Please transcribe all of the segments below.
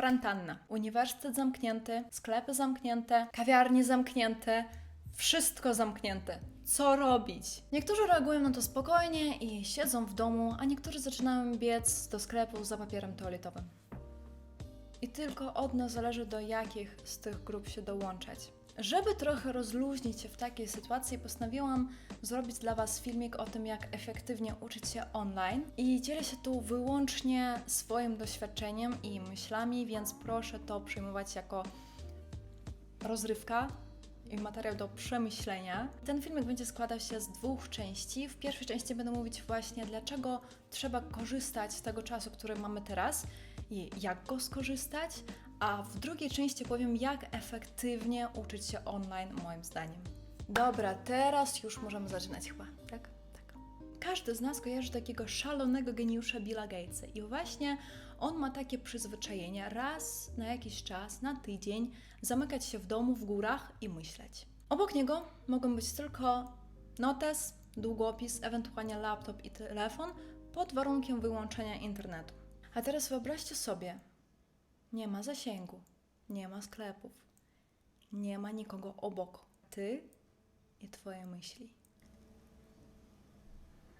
kwarantanna. Uniwersytet zamknięty, sklepy zamknięte, kawiarnie zamknięte, wszystko zamknięte. Co robić? Niektórzy reagują na to spokojnie i siedzą w domu, a niektórzy zaczynają biec do sklepu za papierem toaletowym. I tylko od nas zależy, do jakich z tych grup się dołączać. Żeby trochę rozluźnić się w takiej sytuacji, postanowiłam zrobić dla Was filmik o tym, jak efektywnie uczyć się online. I dzielę się tu wyłącznie swoim doświadczeniem i myślami, więc proszę to przyjmować jako rozrywka i materiał do przemyślenia. Ten filmik będzie składał się z dwóch części. W pierwszej części będę mówić właśnie, dlaczego trzeba korzystać z tego czasu, który mamy teraz i jak go skorzystać, a w drugiej części powiem, jak efektywnie uczyć się online, moim zdaniem. Dobra, teraz już możemy zaczynać chyba, tak? Tak. Każdy z nas kojarzy takiego szalonego geniusza Billa Gatesa i właśnie on ma takie przyzwyczajenie raz na jakiś czas, na tydzień, zamykać się w domu w górach i myśleć. Obok niego mogą być tylko notes, długopis, ewentualnie laptop i telefon pod warunkiem wyłączenia internetu. A teraz wyobraźcie sobie, nie ma zasięgu, nie ma sklepów, nie ma nikogo obok. Ty i Twoje myśli.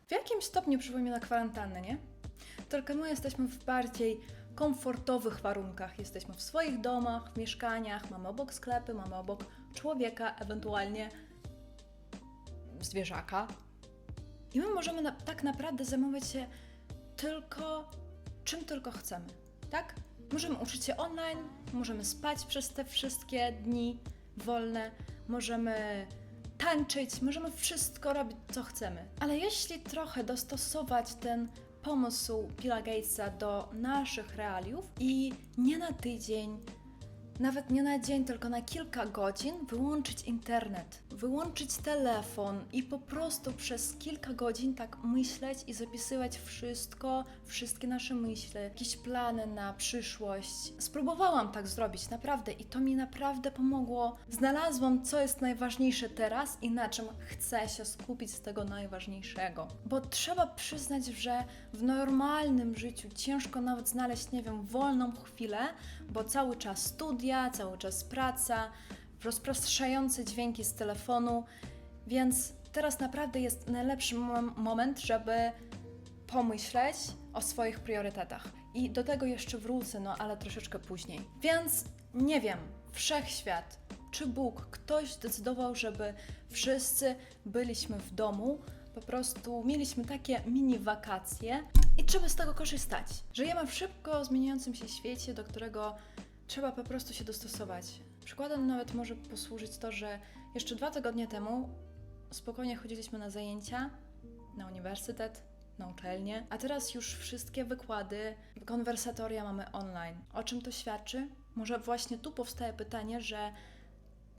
W jakimś stopniu przypomina kwarantannę, nie? Tylko my jesteśmy w bardziej komfortowych warunkach. Jesteśmy w swoich domach, w mieszkaniach, mamy obok sklepy, mamy obok człowieka, ewentualnie zwierzaka. I my możemy na, tak naprawdę zajmować się tylko czym tylko chcemy, tak? Możemy uczyć się online, możemy spać przez te wszystkie dni wolne, możemy tańczyć, możemy wszystko robić, co chcemy. Ale jeśli trochę dostosować ten pomysł Billa Gatesa do naszych realiów i nie na tydzień, nawet nie na dzień, tylko na kilka godzin wyłączyć internet, wyłączyć telefon i po prostu przez kilka godzin tak myśleć i zapisywać wszystko, wszystkie nasze myśli, jakieś plany na przyszłość. Spróbowałam tak zrobić, naprawdę, i to mi naprawdę pomogło. Znalazłam, co jest najważniejsze teraz i na czym chcę się skupić z tego najważniejszego. Bo trzeba przyznać, że w normalnym życiu ciężko nawet znaleźć, nie wiem, wolną chwilę, bo cały czas studia, cały czas praca, rozpraszające dźwięki z telefonu, więc teraz naprawdę jest najlepszy mom- moment, żeby pomyśleć o swoich priorytetach. I do tego jeszcze wrócę, no ale troszeczkę później. Więc nie wiem, wszechświat, czy Bóg, ktoś zdecydował, żeby wszyscy byliśmy w domu, po prostu mieliśmy takie mini wakacje i trzeba z tego korzystać. Żyjemy w szybko zmieniającym się świecie, do którego trzeba po prostu się dostosować. Przykładem nawet może posłużyć to, że jeszcze dwa tygodnie temu spokojnie chodziliśmy na zajęcia, na uniwersytet, na uczelnię, a teraz już wszystkie wykłady, konwersatoria mamy online. O czym to świadczy? Może właśnie tu powstaje pytanie, że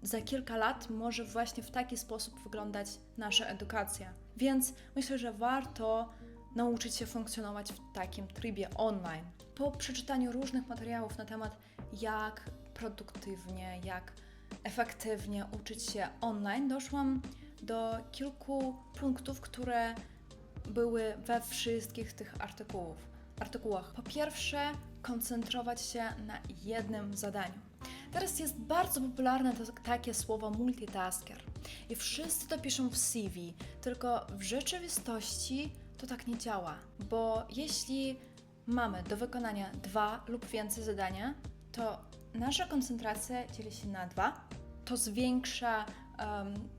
za kilka lat może właśnie w taki sposób wyglądać nasza edukacja. Więc myślę, że warto nauczyć się funkcjonować w takim trybie online. Po przeczytaniu różnych materiałów na temat, jak produktywnie, jak efektywnie uczyć się online, doszłam do kilku punktów, które były we wszystkich tych artykułów, artykułach. Po pierwsze, koncentrować się na jednym zadaniu. Teraz jest bardzo popularne to, takie słowo multitasker i wszyscy to piszą w CV, tylko w rzeczywistości to tak nie działa, bo jeśli mamy do wykonania dwa lub więcej zadania, to nasza koncentracja dzieli się na dwa, to zwiększa em,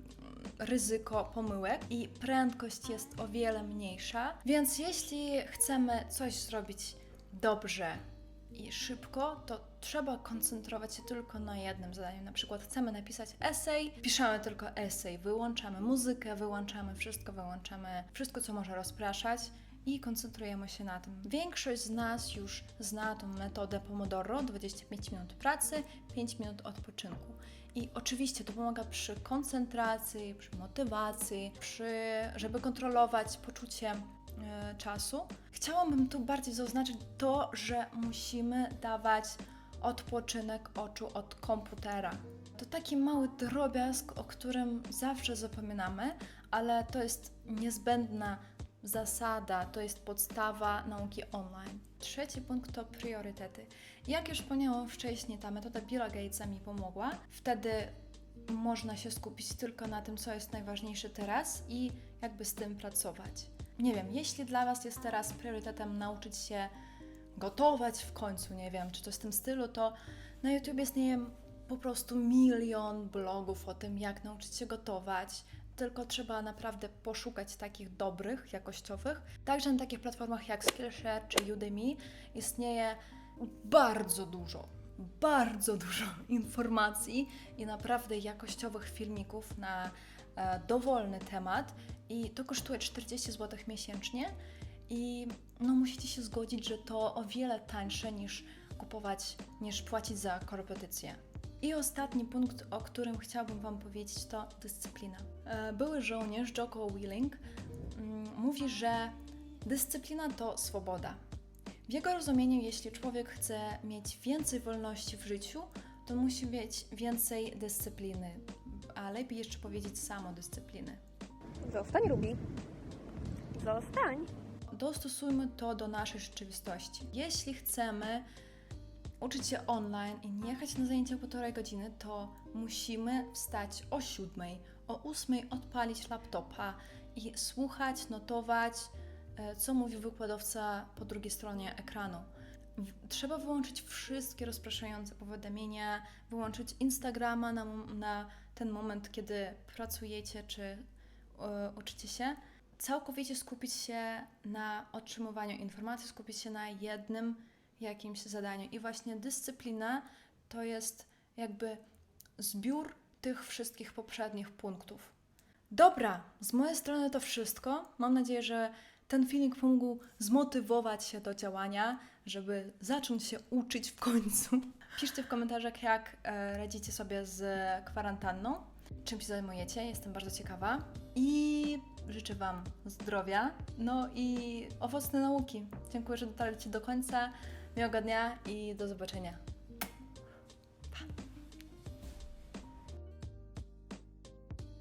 ryzyko pomyłek i prędkość jest o wiele mniejsza. Więc jeśli chcemy coś zrobić dobrze i szybko, to trzeba koncentrować się tylko na jednym zadaniu. Na przykład chcemy napisać esej, piszemy tylko esej, wyłączamy muzykę, wyłączamy wszystko, wyłączamy wszystko, co może rozpraszać i koncentrujemy się na tym. Większość z nas już zna tą metodę Pomodoro 25 minut pracy, 5 minut odpoczynku. I oczywiście to pomaga przy koncentracji, przy motywacji, przy, żeby kontrolować poczucie czasu. Chciałabym tu bardziej zaznaczyć to, że musimy dawać odpoczynek oczu od komputera. To taki mały drobiazg, o którym zawsze zapominamy, ale to jest niezbędna zasada, to jest podstawa nauki online. Trzeci punkt to priorytety. Jak już wspomniałam wcześniej, ta metoda Billa Gatesa mi pomogła. Wtedy można się skupić tylko na tym, co jest najważniejsze teraz i jakby z tym pracować. Nie wiem, jeśli dla Was jest teraz priorytetem nauczyć się gotować w końcu, nie wiem, czy to w tym stylu, to na YouTube istnieje po prostu milion blogów o tym, jak nauczyć się gotować. Tylko trzeba naprawdę poszukać takich dobrych, jakościowych. Także na takich platformach jak Skillshare czy Udemy istnieje bardzo dużo, bardzo dużo informacji i naprawdę jakościowych filmików na e, dowolny temat. I to kosztuje 40 zł miesięcznie. I no musicie się zgodzić, że to o wiele tańsze niż kupować, niż płacić za korepetycje. I ostatni punkt, o którym chciałabym Wam powiedzieć, to dyscyplina. E, Były żołnierz Jocko Willing mm, mówi, że dyscyplina to swoboda. W jego rozumieniu, jeśli człowiek chce mieć więcej wolności w życiu, to musi mieć więcej dyscypliny, a lepiej jeszcze powiedzieć samodyscypliny. Zostań, Rubi. Zostań. dostosujmy to do naszej rzeczywistości. Jeśli chcemy uczyć się online i nie jechać na zajęcia półtorej godziny, to musimy wstać o siódmej, o ósmej odpalić laptopa i słuchać, notować, e, co mówi wykładowca po drugiej stronie ekranu. Trzeba wyłączyć wszystkie rozpraszające powiadomienia, wyłączyć Instagrama na, na ten moment, kiedy pracujecie czy uczycie się całkowicie skupić się na otrzymywaniu informacji, skupić się na jednym jakimś zadaniu. I właśnie dyscyplina to jest jakby zbiór tych wszystkich poprzednich punktów. Dobra, z mojej strony to wszystko. Mam nadzieję, że ten filmik pomógł zmotywować się do działania, żeby zacząć się uczyć w końcu. Piszcie w komentarzach, jak e, radzicie sobie z kwarantanną, czym się zajmujecie. Jestem bardzo ciekawa. I życzę Wam zdrowia, no i owocnej nauki. Dziękuję, że dotarliście do końca. Miłego dnia i do zobaczenia.